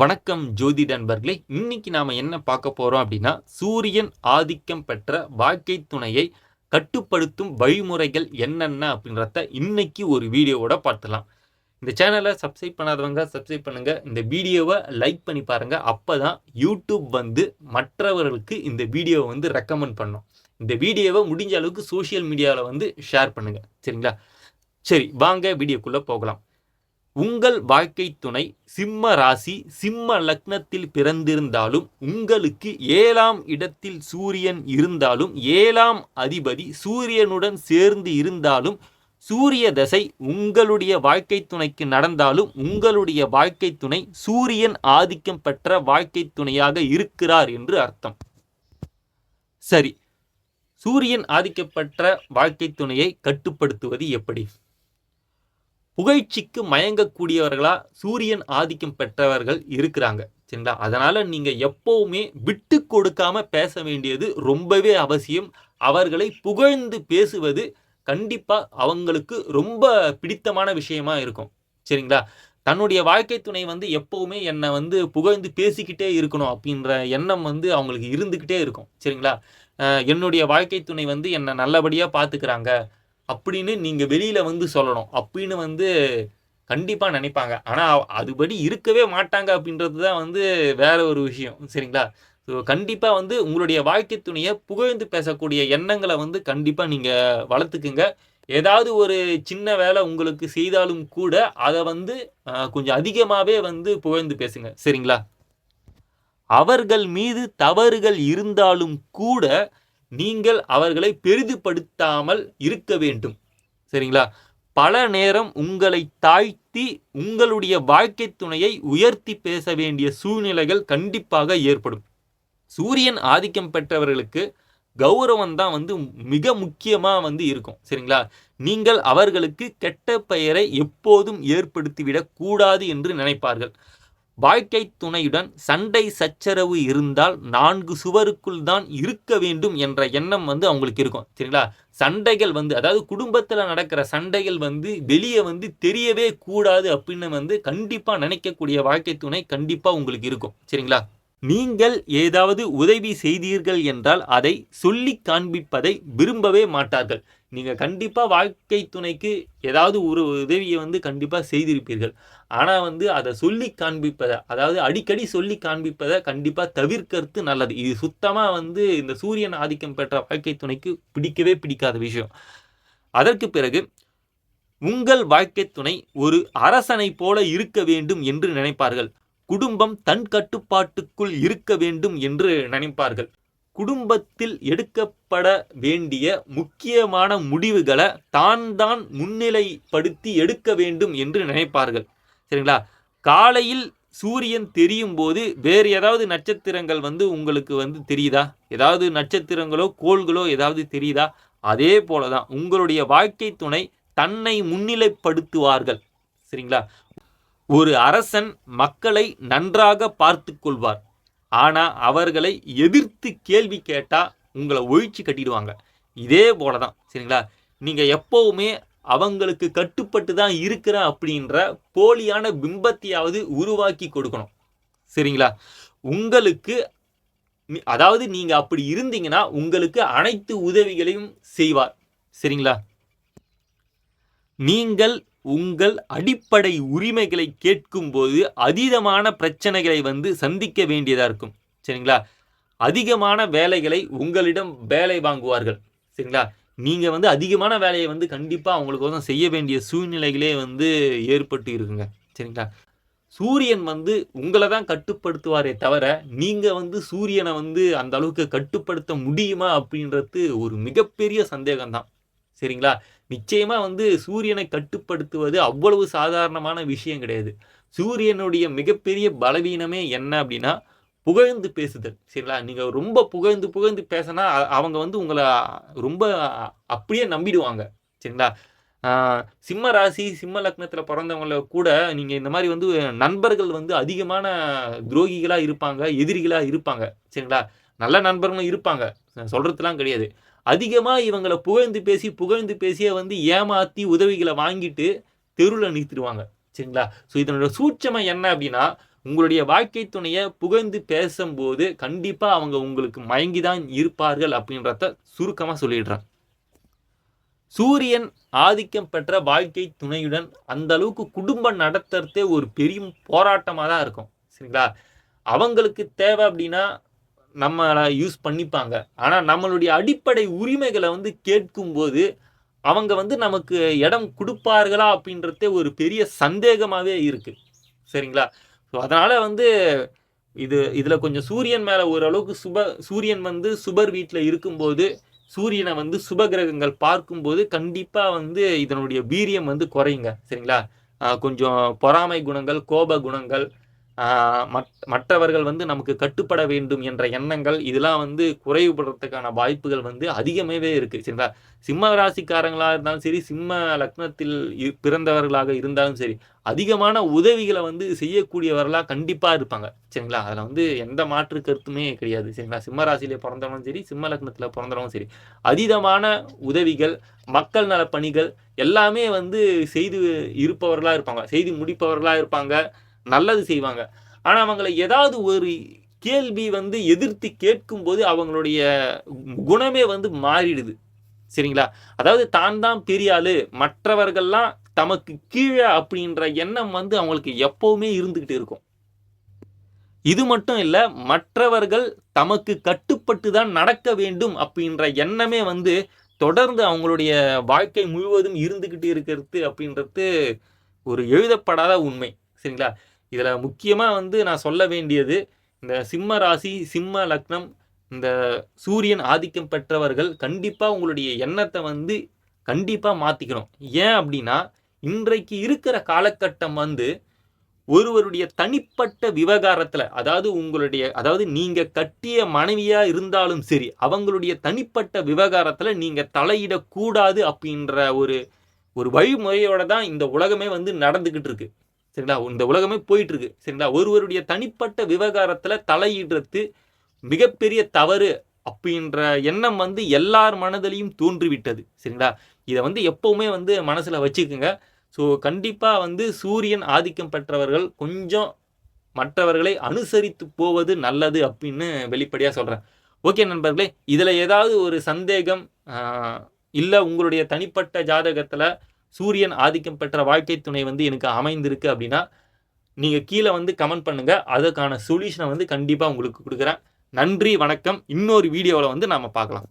வணக்கம் ஜோதி நண்பர்களே இன்னைக்கு நாம் என்ன பார்க்க போகிறோம் அப்படின்னா சூரியன் ஆதிக்கம் பெற்ற வாழ்க்கை துணையை கட்டுப்படுத்தும் வழிமுறைகள் என்னென்ன அப்படின்றத இன்னைக்கு ஒரு வீடியோவோட பார்த்துலாம் இந்த சேனலை சப்ஸ்கிரைப் பண்ணாதவங்க சப்ஸ்கிரைப் பண்ணுங்கள் இந்த வீடியோவை லைக் பண்ணி பாருங்கள் அப்போ தான் யூடியூப் வந்து மற்றவர்களுக்கு இந்த வீடியோவை வந்து ரெக்கமெண்ட் பண்ணும். இந்த வீடியோவை முடிஞ்ச அளவுக்கு சோஷியல் மீடியாவில் வந்து ஷேர் பண்ணுங்கள் சரிங்களா? சரி வாங்க வீடியோக்குள்ளே போகலாம். உங்கள் வாழ்க்கை துணை சிம்ம ராசி சிம்ம லக்னத்தில் பிறந்திருந்தாலும் உங்களுக்கு ஏழாம் இடத்தில் சூரியன் இருந்தாலும் ஏழாம் அதிபதி சூரியனுடன் சேர்ந்து இருந்தாலும் சூரிய தசை உங்களுடைய வாழ்க்கை துணைக்கு நடந்தாலும் உங்களுடைய வாழ்க்கை துணை சூரியன் ஆதிக்கம் பெற்ற வாழ்க்கை துணையாக இருக்கிறார் என்று அர்த்தம். சரி. சூரியன் ஆதிக்கப்பட்ட வாழ்க்கை துணையை கட்டுப்படுத்துவது எப்படி? புகழ்ச்சிக்கு மயங்கக்கூடியவர்களா சூரியன் ஆதிக்கம் பெற்றவர்கள் இருக்கிறாங்க. சரிங்களா? அதனால நீங்க எப்பவுமே விட்டு கொடுக்காம பேச வேண்டியது ரொம்பவே அவசியம். அவர்களை புகழ்ந்து பேசுவது கண்டிப்பா அவங்களுக்கு ரொம்ப பிடித்தமான விஷயமா இருக்கும். சரிங்களா? தன்னுடைய வாழ்க்கை துணை வந்து எப்பவுமே என்னை வந்து புகழ்ந்து பேசிக்கிட்டே இருக்கணும் அப்படின்ற எண்ணம் வந்து அவங்களுக்கு இருந்துக்கிட்டே இருக்கும். சரிங்களா? என்னுடைய வாழ்க்கை துணை வந்து என்னை நல்லபடியாக பார்த்துக்கிறாங்க அப்படின்னு நீங்கள் வெளியில் வந்து சொல்லணும். அப்படின்னு வந்து கண்டிப்பாக நினைப்பாங்க. ஆனால் அதுபடி இருக்கவே மாட்டாங்க அப்படின்றது தான் வந்து வேற ஒரு விஷயம். சரிங்களா? ஸோ கண்டிப்பாக வந்து உங்களுடைய வாழ்க்கை துணையை புகழ்ந்து பேசக்கூடிய எண்ணங்களை வந்து கண்டிப்பாக நீங்கள் வளர்த்துக்குங்க. ஏதாவது ஒரு சின்ன வேலை உங்களுக்கு செய்தாலும் கூட அதை வந்து கொஞ்சம் அதிகமாகவே வந்து புகழ்ந்து பேசுங்க. சரிங்களா? அவர்கள் மீது தவறுகள் இருந்தாலும் கூட நீங்கள் அவர்களை பெரிதுபடுத்தாமல் இருக்க வேண்டும். சரிங்களா? பல நேரம் உங்களை தாழ்த்தி உங்களுடைய வாழ்க்கை துணையை உயர்த்தி பேச வேண்டிய சூழ்நிலைகள் கண்டிப்பாக ஏற்படும். சூரியன் ஆதிக்கம் பெற்றவர்களுக்கு கௌரவம் தான் வந்து மிக முக்கியமாக வந்து இருக்கும். சரிங்களா? நீங்கள் அவர்களுக்கு கெட்ட பெயரை எப்போதும் ஏற்படுத்திவிடக் கூடாது என்று நினைப்பார்கள். வாழ்க்கை துணையுடன் சண்டை சச்சரவு இருந்தால் நான்கு சுவருக்குள் தான் இருக்க வேண்டும் என்ற எண்ணம் வந்து அவங்களுக்கு இருக்கும். சரிங்களா? சண்டைகள் வந்து அதாவது குடும்பத்தில் நடக்கிற சண்டைகள் வந்து வெளியே வந்து தெரியவே கூடாது அப்படின்னு வந்து கண்டிப்பாக நினைக்கக்கூடிய வாழ்க்கை துணை கண்டிப்பாக உங்களுக்கு இருக்கும். சரிங்களா? நீங்கள் ஏதாவது உதவி செய்தீர்கள் என்றால் அதை சொல்லி காண்பிப்பதை விரும்பவே மாட்டார்கள். நீங்கள் கண்டிப்பாக வாழ்க்கை துணைக்கு ஏதாவது ஒரு உதவியை வந்து கண்டிப்பாக செய்திருப்பீர்கள். ஆனால் வந்து அதை சொல்லி காண்பிப்பதை அதாவது அடிக்கடி சொல்லி காண்பிப்பதை கண்டிப்பாக தவிர்க்கிறது நல்லது. இது சுத்தமாக வந்து இந்த சூரியன் ஆதிக்கம் பெற்ற வாழ்க்கை துணைக்கு பிடிக்கவே பிடிக்காத விஷயம். அதற்கு பிறகு உங்கள் வாழ்க்கை துணை ஒரு அரசனை போல இருக்க வேண்டும் என்று நினைப்பார்கள். குடும்பம் தன் கட்டுப்பாட்டுக்குள் இருக்க வேண்டும் என்று நினைப்பார்கள். குடும்பத்தில் எடுக்கப்பட வேண்டிய முக்கியமான முடிவுகளை தான் தான் முன்னிலைப்படுத்தி எடுக்க வேண்டும் என்று நினைப்பார்கள். சரிங்களா? காலையில் சூரியன் தெரியும் போது வேறு ஏதாவது நட்சத்திரங்கள் வந்து உங்களுக்கு வந்து தெரியுதா? ஏதாவது நட்சத்திரங்களோ கோள்களோ ஏதாவது தெரியுதா? அதே போல தான் உங்களுடைய வாழ்க்கை துணை தன்னை முன்னிலைப்படுத்துவார்கள். சரிங்களா? ஒரு அரசன் மக்களை நன்றாக பார்த்து கொள்வார். ஆனால் அவர்களை எதிர்த்து கேள்வி கேட்டால் உங்களை ஒழிச்சு கட்டிடுவாங்க. இதே போல தான் சரிங்களா? நீங்கள் எப்போவுமே அவங்களுக்கு கட்டுப்பட்டு தான் இருக்கிற அப்படின்ற போலியான பிம்பத்தையாவது உருவாக்கி கொடுக்கணும். சரிங்களா? உங்களுக்கு அதாவது நீங்கள் அப்படி இருந்தீங்கன்னா உங்களுக்கு அனைத்து உதவிகளையும் செய்வார். சரிங்களா? நீங்கள் உங்கள் அடிப்படை உரிமைகளை கேட்கும்போது அதீதமான பிரச்சனைகளை வந்து சந்திக்க வேண்டியதாக இருக்கும். சரிங்களா? அதிகமான வேலைகளை உங்களிடம் வேலை வாங்குவார்கள். சரிங்களா? நீங்கள் வந்து அதிகமான வேலையை வந்து கண்டிப்பாக அவங்களுக்கு வந்து செய்ய வேண்டிய சூழ்நிலைகளே வந்து ஏற்பட்டு இருக்குங்க. சரிங்களா? சூரியன் வந்து உங்களை தான் கட்டுப்படுத்துவாரே தவிர நீங்கள் வந்து சூரியனை வந்து அந்த அளவுக்கு கட்டுப்படுத்த முடியுமா அப்படின்றது ஒரு மிகப்பெரிய சந்தேகம்தான். சரிங்களா? நிச்சயமாக வந்து சூரியனை கட்டுப்படுத்துவது அவ்வளவு சாதாரணமான விஷயம் கிடையாது. சூரியனுடைய மிகப்பெரிய பலவீனமே என்ன அப்படின்னா புகழ்ந்து பேசுதல். சரிங்களா? நீங்கள் ரொம்ப புகழ்ந்து புகழ்ந்து பேசினா அவங்க வந்து உங்களை ரொம்ப அப்படியே நம்பிடுவாங்க. சரிங்களா? சிம்ம ராசி சிம்ம லக்னத்தில் பிறந்தவங்கள கூட நீங்கள் இந்த மாதிரி வந்து நண்பர்கள் வந்து அதிகமான துரோகிகளாக இருப்பாங்க எதிரிகளாக இருப்பாங்க. சரிங்களா? நல்ல நண்பர்களும் இருப்பாங்க. சொல்கிறதுலாம் கிடையாது. அதிகமாக இவங்களை புகழ்ந்து பேசி புகழ்ந்து பேசியே வந்து ஏமாற்றி உதவிகளை வாங்கிட்டு தெருவில் நிறுத்திடுவாங்க. சரிங்களா? ஸோ இதனோட சூட்சமை என்ன அப்படின்னா உங்களுடைய வாழ்க்கை துணையை புகழ்ந்து பேசும்போது கண்டிப்பாக அவங்க உங்களுக்கு மயங்கி தான் இருப்பார்கள் அப்படின்றத சுருக்கமாக சொல்லிடுறேன். சூரியன் ஆதிக்கம் பெற்ற வாழ்க்கை துணையுடன் அந்த அளவுக்கு குடும்பம் நடத்துறதே ஒரு பெரிய போராட்டமாக தான் இருக்கும். சரிங்களா? அவங்களுக்கு தேவை அப்படின்னா நம்மளை யூஸ் பண்ணிப்பாங்க. ஆனால் நம்மளுடைய அடிப்படை உரிமைகளை வந்து கேட்கும்போது அவங்க வந்து நமக்கு இடம் கொடுப்பார்களா அப்படின்றதே ஒரு பெரிய சந்தேகமாகவே இருக்குது சரிங்களா? ஸோ அதனால் வந்து இது இதில் கொஞ்சம் சூரியன் மேலே ஓரளவுக்கு சுப சூரியன் வந்து சுபர் வீட்டில் இருக்கும்போது சூரியனை வந்து சுப கிரகங்கள் பார்க்கும்போது கண்டிப்பாக வந்து இதனுடைய வீரியம் வந்து குறையுங்க. சரிங்களா? கொஞ்சம் பொறாமை குணங்கள் கோப குணங்கள் மற்றவர்கள் வந்து நமக்கு கட்டுப்பட வேண்டும் என்ற எண்ணங்கள் இதெல்லாம் வந்து குறைவுபடுறதுக்கான வாய்ப்புகள் வந்து அதிகமாகவே இருக்குது சரிங்களா? சிம்ம ராசிக்காரங்களாக இருந்தாலும் சரி சிம்ம லக்னத்தில் பிறந்தவர்களாக இருந்தாலும் சரி அதிகமான உதவிகளை வந்து செய்யக்கூடியவர்களாக கண்டிப்பாக இருப்பாங்க சரிங்களா? அதில் வந்து எந்த மாற்று கருத்துமே கிடையாது சரிங்களா? சிம்ம ராசியிலே பிறந்தவனும் சரி சிம்ம லக்னத்தில் பிறந்தவனும் சரி அதீதமான உதவிகள் மக்கள் நல பணிகள் எல்லாமே வந்து செய்து இருப்பவர்களாக இருப்பாங்க செய்து முடிப்பவர்களாக இருப்பாங்க. நல்லது செய்வாங்க. ஆனால் அவங்களை ஏதாவது ஒரு கேள்வி வந்து எதிர்த்து கேட்கும்போது அவங்களுடைய குணமே வந்து மாறிடுது. சரிங்களா? அதாவது தான் தான் பெரிய ஆளு மற்றவர்கள்லாம் தமக்கு கீழே அப்படின்ற எண்ணம் வந்து அவங்களுக்கு எப்பவுமே இருந்துக்கிட்டு இருக்கும். இது மட்டும் இல்லை மற்றவர்கள் தமக்கு கட்டுப்பட்டு தான் நடக்க வேண்டும் அப்படின்ற எண்ணமே வந்து தொடர்ந்து அவங்களுடைய வாழ்க்கை முழுவதும் இருந்துக்கிட்டு இருக்கிறது அப்படின்றது ஒரு எழுதப்படாத உண்மை. சரிங்களா? இதில் முக்கியமாக வந்து நான் சொல்ல வேண்டியது இந்த சிம்ம ராசி சிம்ம லக்னம் இந்த சூரியன் ஆதிக்கம் பெற்றவர்கள் கண்டிப்பாக உங்களுடைய எண்ணத்தை வந்து கண்டிப்பாக மாற்றிக்கணும் ஏன் அப்படின்னா இன்றைக்கு இருக்கிற காலகட்டம் வந்து ஒருவருடைய தனிப்பட்ட விவகாரத்தில் அதாவது உங்களுடைய அதாவது நீங்கள் கட்டிய மனைவியாக இருந்தாலும் சரி அவங்களுடைய தனிப்பட்ட விவகாரத்தில் நீங்கள் தலையிடக்கூடாது அப்படின்ற ஒரு ஒரு வழிமுறையோட தான் இந்த உலகமே வந்து நடந்துக்கிட்டு இருக்கு. சரிங்களா? இந்த உலகமே போயிட்டு இருக்கு சரிங்களா? ஒருவருடைய தனிப்பட்ட விவகாரத்தில் தலையிடுறது மிகப்பெரிய தவறு அப்படின்ற எண்ணம் வந்து எல்லார் மனதிலையும் தோன்றிவிட்டது. சரிங்களா? இதை வந்து எப்போவுமே வந்து மனசில் வச்சுக்கோங்க. ஸோ கண்டிப்பாக வந்து சூரியன் ஆதிக்கம் பெற்றவர்கள் கொஞ்சம் மற்றவர்களை அனுசரித்து போவது நல்லது அப்படின்னு வெளிப்படையாக சொல்கிறேன் ஓகே நண்பர்களே இதில் ஏதாவது ஒரு சந்தேகம் இல்லை உங்களுடைய தனிப்பட்ட ஜாதகத்தில் சூரியன் ஆதிக்கம் பெற்ற வாழ்க்கை துணை வந்து எனக்கு அமைந்திருக்கு அப்படின்னா நீங்கள் கீழே வந்து கமெண்ட் பண்ணுங்கள் அதுக்கான சொல்யூஷனை வந்து கண்டிப்பாக உங்களுக்கு கொடுக்குறேன். நன்றி வணக்கம். இன்னொரு வீடியோவில் வந்து நாம் பார்க்கலாம்.